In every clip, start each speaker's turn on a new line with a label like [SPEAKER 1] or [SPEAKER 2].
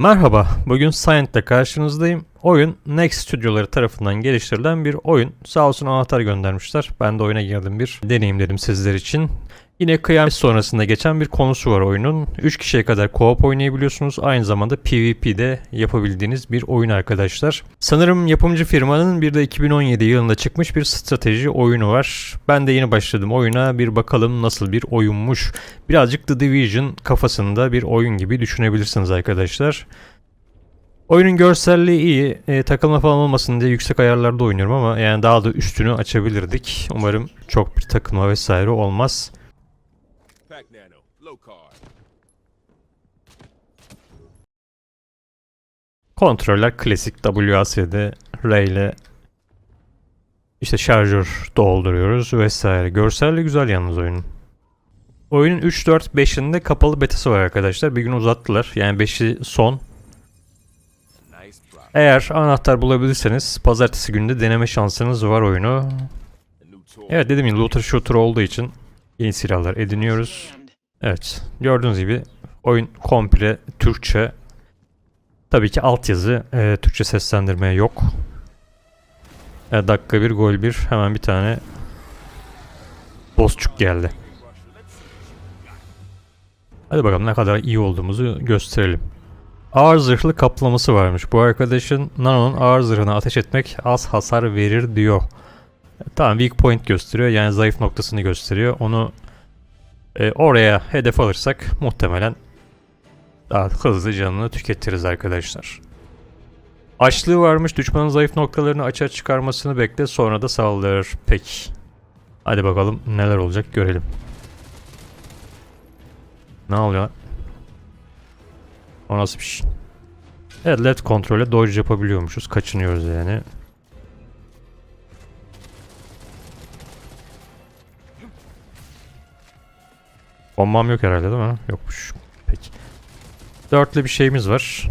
[SPEAKER 1] Merhaba, bugün Scient'te karşınızdayım. Oyun Next Stüdyoları tarafından geliştirilen bir oyun. Sağ olsun anahtar göndermişler. Ben de oyuna girdim bir deneyimledim sizler için. Yine kıyamet sonrasında geçen bir konusu var oyunun. 3 kişiye kadar co-op oynayabiliyorsunuz. Aynı zamanda PvP'de yapabildiğiniz bir oyun arkadaşlar. Sanırım yapımcı firmanın bir de 2017 yılında çıkmış bir strateji oyunu var. Ben de yeni başladım oyuna. Bir bakalım nasıl bir oyunmuş. Birazcık The Division kafasında bir oyun gibi düşünebilirsiniz arkadaşlar. Oyunun görselliği iyi. E, takılma falan olmasın diye yüksek ayarlarda oynuyorum ama yani daha da üstünü açabilirdik. Umarım çok bir takılma vesaire olmaz.
[SPEAKER 2] Pack Nano, low card.
[SPEAKER 1] Kontroller klasik WASD R ile işte şarjör dolduruyoruz vesaire. Görselliği güzel yalnız oyunun. Oyunun 3, 4, 5'inde kapalı betası var arkadaşlar. Bir gün uzattılar. Yani 5'i son. Eğer anahtar bulabilirseniz pazartesi günü de deneme şansınız var oyunu. Evet dedim ya looter shooter olduğu için yeni silahlar ediniyoruz. Evet gördüğünüz gibi oyun komple Türkçe. Tabii ki altyazı e, Türkçe seslendirme yok. E, dakika bir gol bir hemen bir tane bossçuk geldi. Hadi bakalım ne kadar iyi olduğumuzu gösterelim. Ağır zırhlı kaplaması varmış. Bu arkadaşın Nano'nun ağır zırhına ateş etmek az hasar verir diyor. E, Tamam weak point gösteriyor yani zayıf noktasını gösteriyor. Onu e, oraya hedef alırsak muhtemelen daha hızlı canını tüketiriz arkadaşlar. Açlığı varmış düşmanın zayıf noktalarını açığa çıkarmasını bekle sonra da saldır. Peki. Hadi bakalım neler olacak görelim. Ne oluyor? O nasıl bir şey? Evet led kontrole dodge yapabiliyormuşuz. Kaçınıyoruz yani. Bombam yok herhalde değil mi? Yokmuş. Peki. Dörtlü bir şeyimiz var.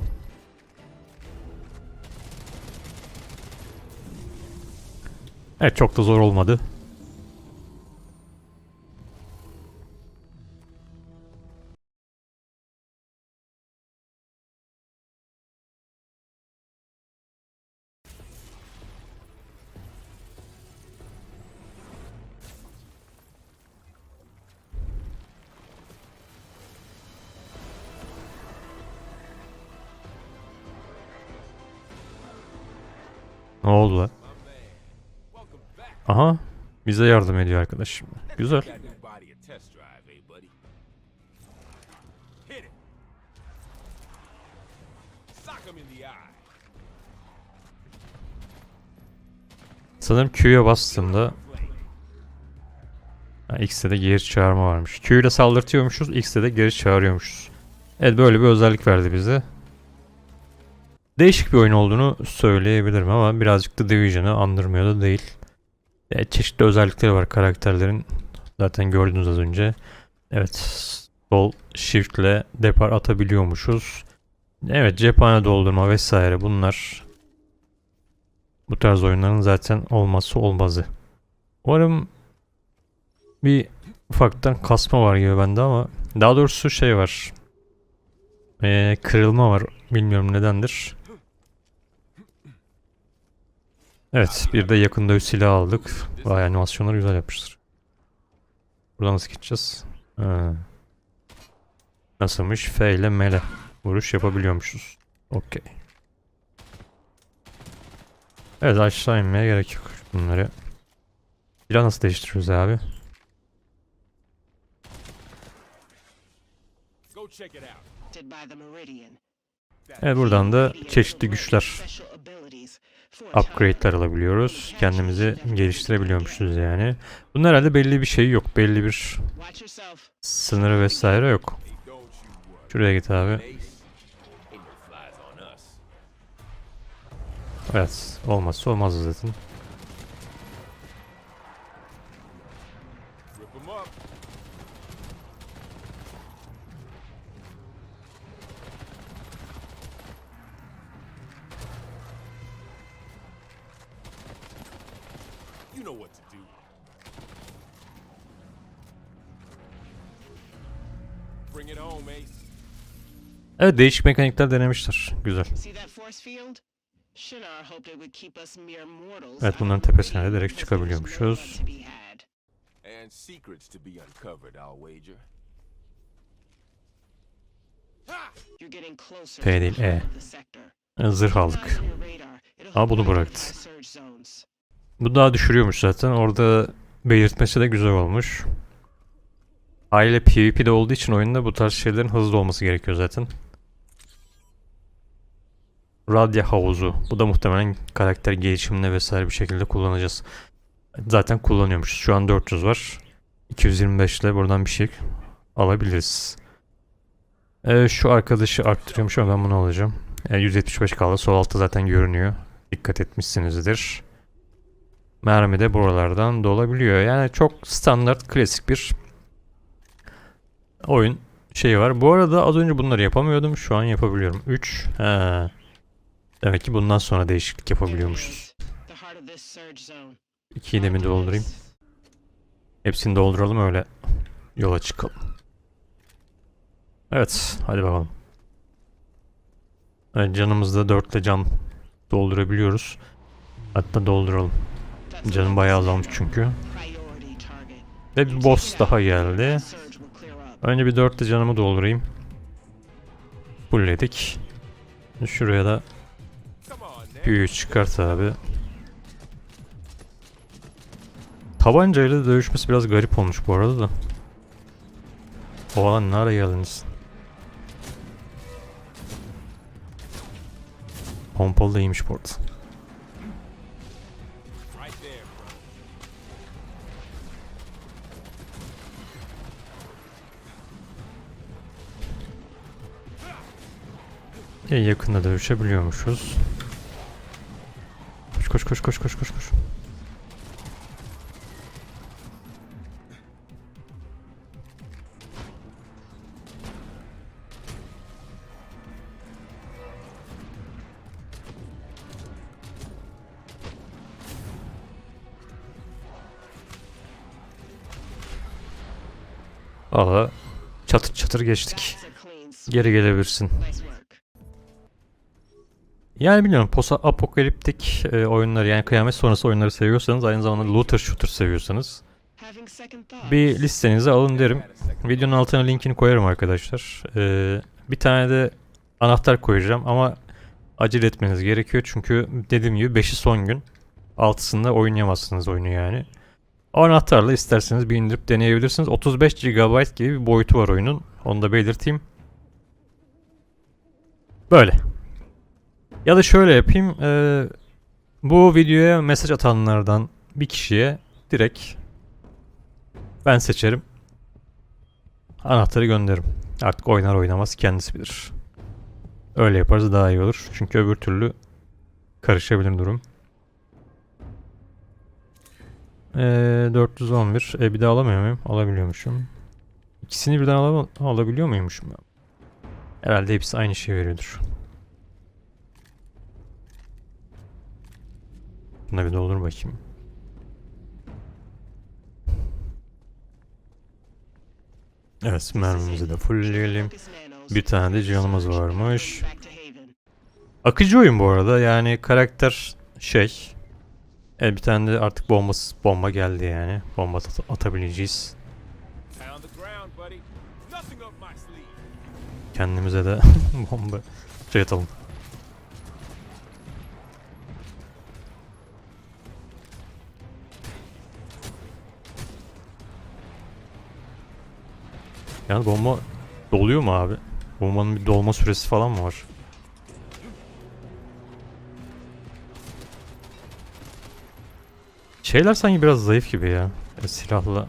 [SPEAKER 1] Evet çok da zor olmadı. Ne oldu lan? Aha. Bize yardım ediyor arkadaş. Güzel. Sanırım Q'ya bastığımda X'te de geri çağırma varmış. Q ile saldırtıyormuşuz, X'te de geri çağırıyormuşuz. Evet böyle bir özellik verdi bize. Değişik bir oyun olduğunu söyleyebilirim ama birazcık da Division'ı andırmıyor da değil. E, çeşitli özellikleri var karakterlerin. Zaten gördünüz az önce. Evet. Sol shift ile depar atabiliyormuşuz. Evet cephane doldurma vesaire bunlar bu tarz oyunların zaten olması olmazı. Umarım bir ufaktan kasma var gibi bende ama daha doğrusu şey var. Ee, kırılma var. Bilmiyorum nedendir. Evet bir de yakında bir silah aldık. Vay animasyonları güzel yapmıştır. Buradan nasıl gideceğiz? Ha. Nasılmış? F ile M ile vuruş yapabiliyormuşuz. Okey. Evet aşağı inmeye gerek yok bunları. Silah nasıl değiştiriyoruz abi?
[SPEAKER 2] Go check it out.
[SPEAKER 1] Evet buradan da çeşitli güçler, upgrade'ler alabiliyoruz. Kendimizi geliştirebiliyormuşuz yani. Bunun herhalde belli bir şey yok. Belli bir sınırı vesaire yok. Şuraya git abi. Evet olmazsa olmaz zaten.
[SPEAKER 2] You know what to do. Bring it home, Ace.
[SPEAKER 1] Evet değişik mekanikler denemişler. Güzel. Evet, bunların tepesine de direkt çıkabiliyormuşuz.
[SPEAKER 2] And secrets to be uncovered, I'll wager.
[SPEAKER 3] You're getting closer
[SPEAKER 1] P değil, E. Zırh aldık. Ama bunu bıraktı. Bu daha düşürüyormuş zaten. Orada belirtmesi de güzel olmuş. Aile PvP'de olduğu için oyunda bu tarz şeylerin hızlı olması gerekiyor zaten. Radya havuzu. Bu da muhtemelen karakter gelişimine vesaire bir şekilde kullanacağız. Zaten kullanıyormuşuz. Şu an 400 var. 225 ile buradan bir şey alabiliriz. Ee, şu arkadaşı arttırıyormuş ama ben bunu alacağım. Ee, 175 kaldı. Sol altta zaten görünüyor. Dikkat etmişsinizdir. Mermi de buralardan dolabiliyor. Yani çok standart, klasik bir oyun şeyi var. Bu arada az önce bunları yapamıyordum. Şu an yapabiliyorum. 3. He. Demek ki bundan sonra değişiklik yapabiliyormuşuz.
[SPEAKER 3] is, the heart of this surge zone.
[SPEAKER 1] 2'yi de mi doldurayım? Hepsini dolduralım öyle yola çıkalım. Evet, hadi bakalım. Evet, canımızda 4 ile can doldurabiliyoruz. Hatta dolduralım. Canım bayağı azalmış çünkü. Ve bir boss daha geldi. Önce bir 4 canımı doldurayım. Fullledik. Şuraya da büyüğü çıkart abi. Tabancayla dövüşmesi biraz garip olmuş bu arada da. O alan ne ara geldiniz? Pompalı da iyiymiş bu arada. En yakında dövüşebiliyormuşuz. Koş koş koş koş koş koş koş. Valla çatır çatır geçtik. Geri gelebilirsin. Yani bilmiyorum posa apokaliptik e, oyunları yani kıyamet sonrası oyunları seviyorsanız aynı zamanda looter shooter seviyorsanız bir listenize alın derim. Videonun altına linkini koyarım arkadaşlar. Ee, bir tane de anahtar koyacağım ama acele etmeniz gerekiyor çünkü dediğim gibi 5'i son gün. 6'sında oynayamazsınız oyunu yani. O anahtarla isterseniz bir indirip deneyebilirsiniz. 35 GB gibi bir boyutu var oyunun. Onu da belirteyim. Böyle. Ya da şöyle yapayım. ee, bu videoya mesaj atanlardan bir kişiye direkt ben seçerim. Anahtarı gönderirim. Artık oynar oynamaz kendisi bilir. Öyle yaparız daha iyi olur. Çünkü öbür türlü karışabilir durum. Ee, 411. E, bir de alamıyor muyum? Alabiliyormuşum. İkisini birden ala alabiliyor muymuşum? Herhalde hepsi aynı şey veriyordur. Buna bir doldur bakayım. Evet mermimizi de fullleyelim. Bir tane de canımız varmış. Akıcı oyun bu arada yani karakter şey. E, bir tane de artık bombası, bomba geldi yani. Bomba at- atabileceğiz. Kendimize de bomba şey atalım. Yani bomba doluyor mu abi? Bombanın bir dolma süresi falan mı var? Şeyler sanki biraz zayıf gibi ya. E, silahla.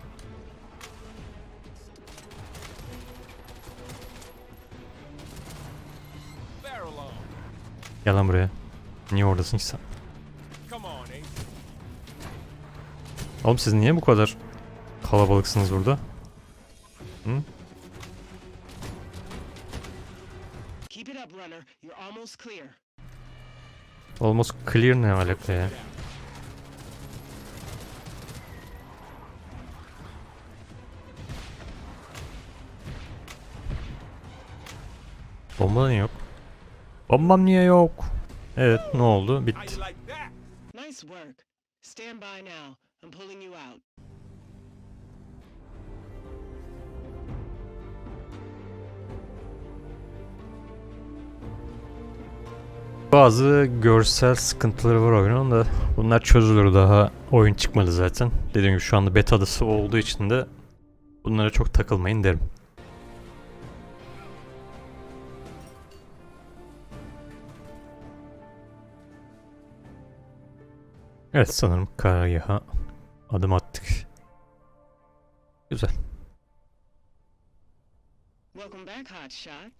[SPEAKER 1] Gel lan buraya. Niye oradasın ki sen? Oğlum siz niye bu kadar kalabalıksınız burada? Hı?
[SPEAKER 3] İt up, runner. You're almost clear.
[SPEAKER 1] Almost clear ne alaka ya? Bomba niye yok? Bombam niye yok? Evet ne oldu? Bitti.
[SPEAKER 2] you like that?
[SPEAKER 3] Nice work. Stand by now. I'm pulling you out.
[SPEAKER 1] Bazı görsel sıkıntıları var oyunun da bunlar çözülür daha oyun çıkmadı zaten. Dediğim gibi şu anda beta'sı olduğu için de bunlara çok takılmayın derim. Evet sanırım karargaha adım attık. Güzel.
[SPEAKER 3] Welcome back, Hotshot.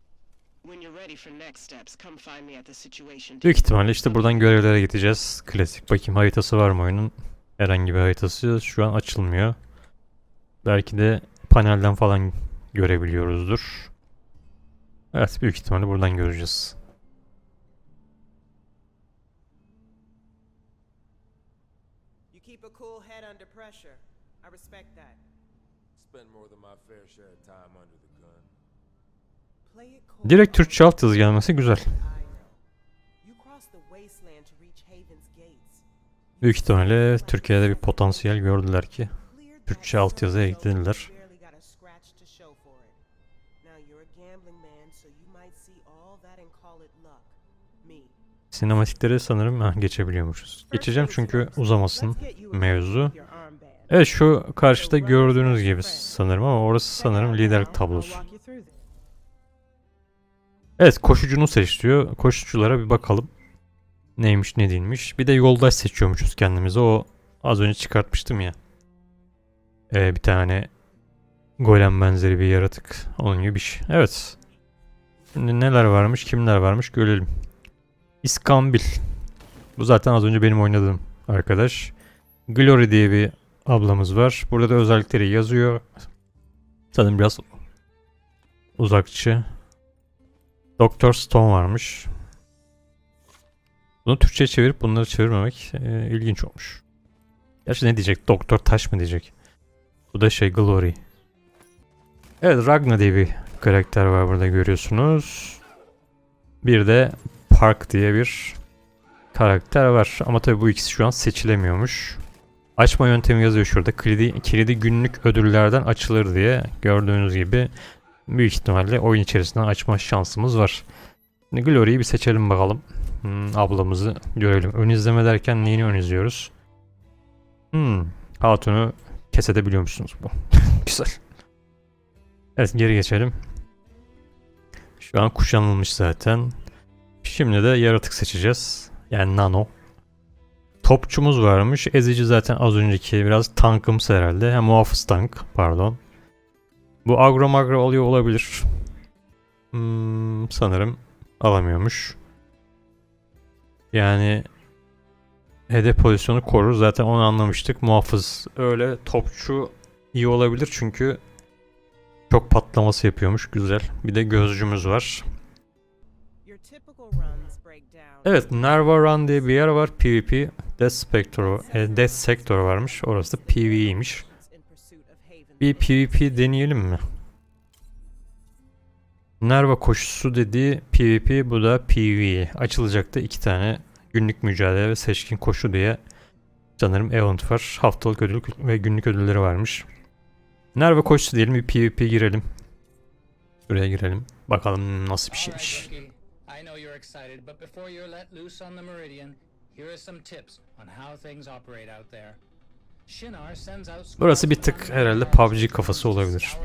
[SPEAKER 1] Büyük ihtimalle işte buradan görevlere gideceğiz. Klasik. Bakayım haritası var mı oyunun? Herhangi bir haritası şu an açılmıyor. Belki de panelden falan görebiliyoruzdur. Evet büyük ihtimalle buradan göreceğiz.
[SPEAKER 4] You keep a cool head under pressure. I respect that.
[SPEAKER 2] Spend more than my fair share of time under the gun.
[SPEAKER 1] Direkt Türkçe alt yazı gelmesi güzel. Büyük ihtimalle Türkiye'de bir potansiyel gördüler ki. Türkçe altyazı eklediler. Sinematikleri sanırım ha, geçebiliyormuşuz. Geçeceğim çünkü uzamasın mevzu. Evet şu karşıda gördüğünüz gibi sanırım ama orası sanırım liderlik tablosu. Evet koşucunu seç diyor. Koşuculara bir bakalım. Neymiş ne değilmiş. Bir de yoldaş seçiyormuşuz kendimize. O az önce çıkartmıştım ya. Ee, bir tane golem benzeri bir yaratık. Onun gibi bir şey. Evet. Şimdi neler varmış kimler varmış görelim. İskambil. Bu zaten az önce benim oynadığım arkadaş. Glory diye bir ablamız var. Burada da özellikleri yazıyor. Sanırım biraz uzakçı. Doktor Stone varmış. Bunu Türkçe'ye çevirip bunları çevirmemek e, ilginç olmuş. Gerçi ne diyecek? Doktor Taş mı diyecek? Bu da şey Glory. Evet Ragna diye bir karakter var burada görüyorsunuz. Bir de Park diye bir karakter var. Ama tabii bu ikisi şu an seçilemiyormuş. Açma yöntemi yazıyor şurada. Kilidi, kilidi günlük ödüllerden açılır diye. Gördüğünüz gibi büyük ihtimalle oyun içerisinden açma şansımız var. Şimdi Glory'yi bir seçelim bakalım. Hmm, ablamızı görelim. Ön izleme derken neyini ön izliyoruz? Hmm, Hatun'u kesebiliyormuşsunuz bu. Güzel. Evet geri geçelim. Şu an kuşanılmış zaten. Şimdi de yaratık seçeceğiz. Yani nano. Topçumuz varmış. Ezici zaten az önceki biraz tankımsı herhalde. Ha, muhafız tank pardon. Bu agro magro alıyor olabilir. Hmm, sanırım alamıyormuş. Yani hedef pozisyonu korur. Zaten onu anlamıştık. Muhafız öyle topçu iyi olabilir çünkü çok patlaması yapıyormuş. Güzel. Bir de gözcümüz var. Evet, Nerva Run diye bir yer var. PvP. Death Spectre, e, Death Sector varmış. Orası da PvE'ymiş.
[SPEAKER 4] In pursuit of Haven's
[SPEAKER 1] Bir PvP deneyelim mi? Nerva koşusu dediği PvP, bu da PvE. Açılacaktı iki tane günlük mücadele ve seçkin koşu diye sanırım event var. Haftalık ödül ve günlük ödülleri varmış. Nerva koşusu diyelim bir PvP girelim. Buraya girelim. Bakalım nasıl bir şeymiş.
[SPEAKER 5] I know you're excited, but before you're let loose on the Meridian, here are some tips on how things operate out there.
[SPEAKER 1] Burası bir tık herhalde PUBG kafası olabilir.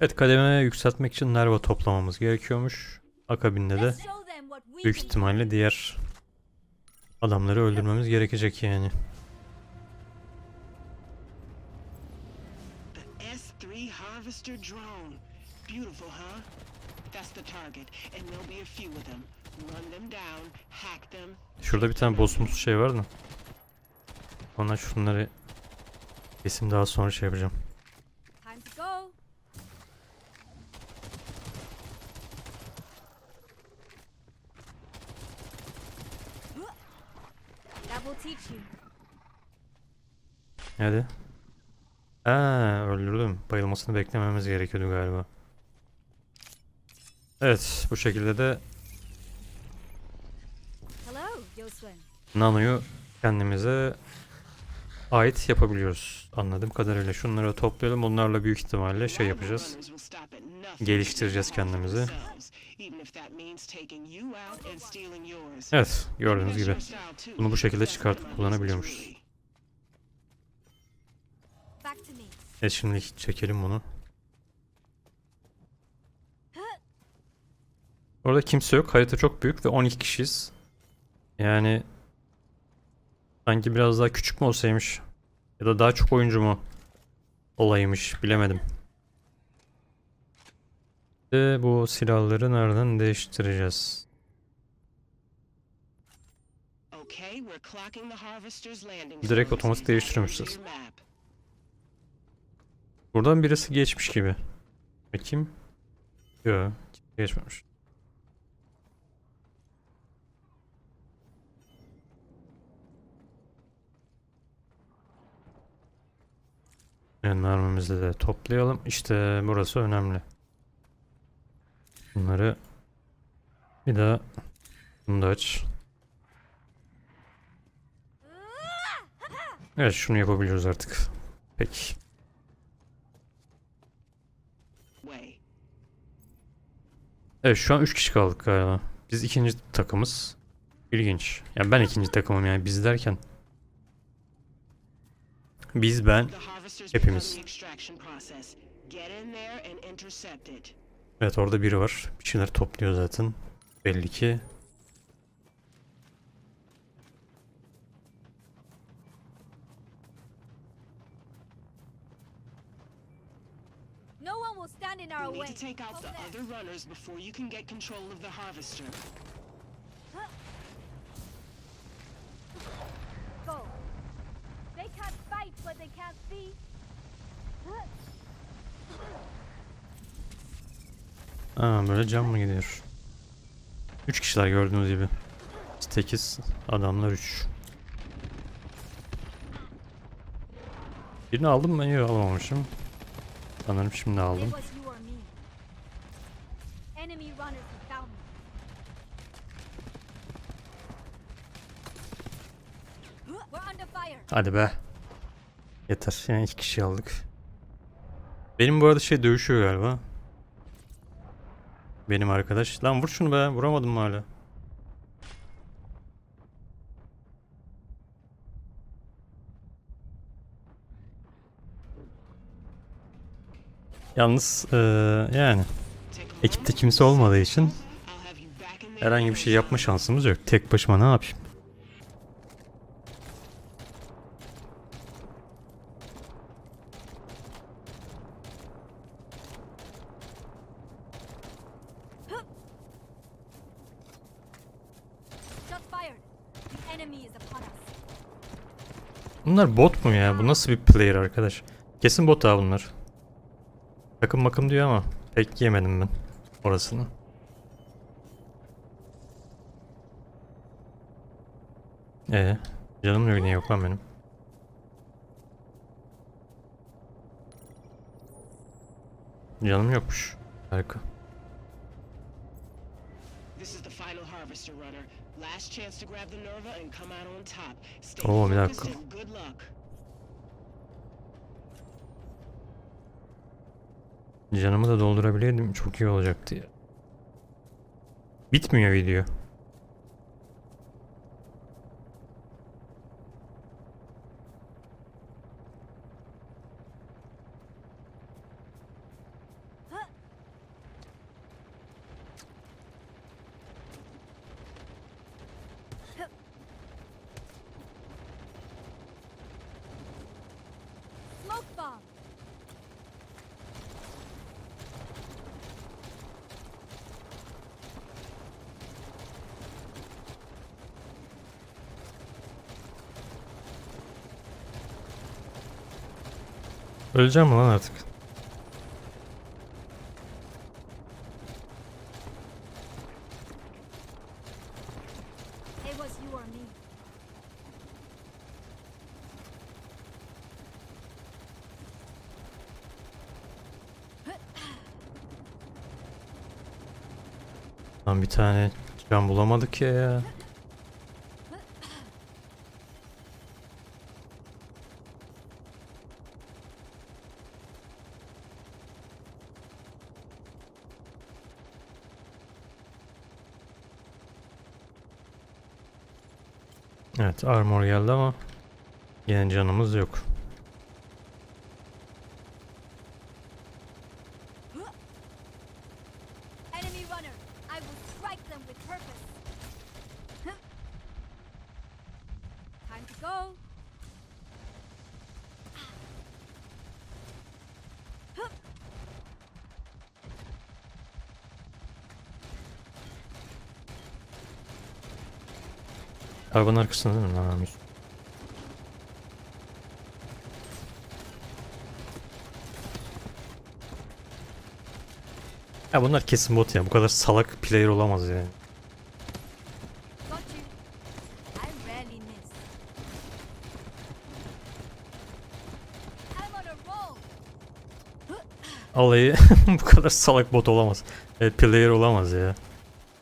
[SPEAKER 1] Evet kademe yükseltmek için Nerva toplamamız gerekiyormuş. Akabinde de büyük ihtimalle diğer adamları öldürmemiz gerekecek yani.
[SPEAKER 3] The S3 Harvester drone. Beautiful, huh? That's the target, and there'll be a few of them. Run them down, hack them.
[SPEAKER 1] Şurada bir tane boss'umuz şey var da. Ona şunları kesim daha sonra şey yapacağım.
[SPEAKER 6] Time to go. That will teach you.
[SPEAKER 1] Hadi. Aa, öldürdüm. Bayılmasını beklememiz gerekiyordu galiba. Evet, bu şekilde de. Nano'yu kendimize ait yapabiliyoruz. Anladığım kadarıyla şunları toplayalım. Bunlarla büyük ihtimalle şey yapacağız. Geliştireceğiz kendimizi. Evet, gördüğünüz gibi. Bunu bu şekilde çıkartıp kullanabiliyormuşuz. Evet şimdi çekelim bunu. Orada kimse yok. Harita çok büyük ve 12 kişiyiz. Yani sanki biraz daha küçük mü olsaymış ya da daha çok oyuncu mu olaymış bilemedim. Ve bu silahları nereden değiştireceğiz?
[SPEAKER 3] Direkt otomatik değiştiriyormuşuz.
[SPEAKER 1] Buradan birisi geçmiş gibi. Bakayım. Yok, geçmemiş. Mermimizi de toplayalım. İşte burası önemli. Bunları bir daha bunu da aç. Evet şunu yapabiliyoruz artık. Peki. Evet şu an 3 kişi kaldık galiba. Biz ikinci takımız. İlginç. Yani ben ikinci takımım yani biz derken. Biz ben.
[SPEAKER 3] Hepimiz.
[SPEAKER 1] Evet orada biri var. Bir şeyler topluyor zaten. Belli ki.
[SPEAKER 6] No one will stand in our
[SPEAKER 3] You need
[SPEAKER 6] way.
[SPEAKER 3] to take out the other runners before you can get control of the harvester.
[SPEAKER 6] Go. They can't fight what they can't see.
[SPEAKER 1] Aa böyle cam mı gidiyor? 3 kişiler gördüğünüz gibi. 8 adamlar 3. Birini aldım mı? Yok alamamışım. Sanırım şimdi aldım. Hadi be. Yeter. Yani iki kişi aldık. Benim bu arada şey dövüşüyor galiba. Benim arkadaş. Lan vur şunu be. Vuramadım mı hala? Yalnız eee, yani ekipte kimse olmadığı için herhangi bir şey yapma şansımız yok. Tek başıma ne yapayım? Bunlar bot mu ya? Bu nasıl bir player arkadaş? Kesin bot ha bunlar. Takım makım diyor ama pek yemedim ben orasını. Ee, canım yok niye yok lan benim? Canım yokmuş. Harika.
[SPEAKER 3] Harvester runner. Last chance to grab the Nerva and come out on top. Stay
[SPEAKER 1] Oo, bir dakika.
[SPEAKER 3] good luck.
[SPEAKER 1] Canımı da doldurabilirdim. Çok iyi olacaktı ya. Bitmiyor video. Öleceğim mi lan artık? Lan bir tane cam bulamadık ya. Evet armor geldi ama yine canımız yok.
[SPEAKER 6] Enemy runner. I will strike them with purpose. Huh. Time to go.
[SPEAKER 1] Arabanın arkasında değil mi? Üst- Ya bunlar kesin bot ya. Bu kadar salak player olamaz yani. Alayı bu kadar salak bot olamaz. Evet, player olamaz ya.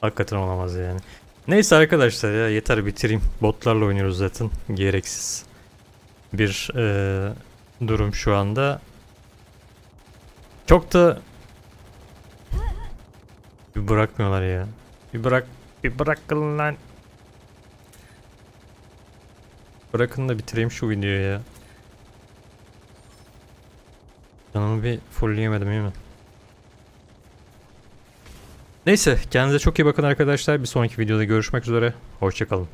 [SPEAKER 1] Hakikaten olamaz yani. Neyse arkadaşlar ya yeter bitireyim. Botlarla oynuyoruz zaten. Gereksiz bir eee, durum şu anda. Çok da bir bırakmıyorlar ya. Bir bırak bir bırakın lan. Bırakın da bitireyim şu videoyu ya. Canımı bir fullleyemedim iyi mi? Neyse kendinize çok iyi bakın arkadaşlar. Bir sonraki videoda görüşmek üzere. Hoşçakalın.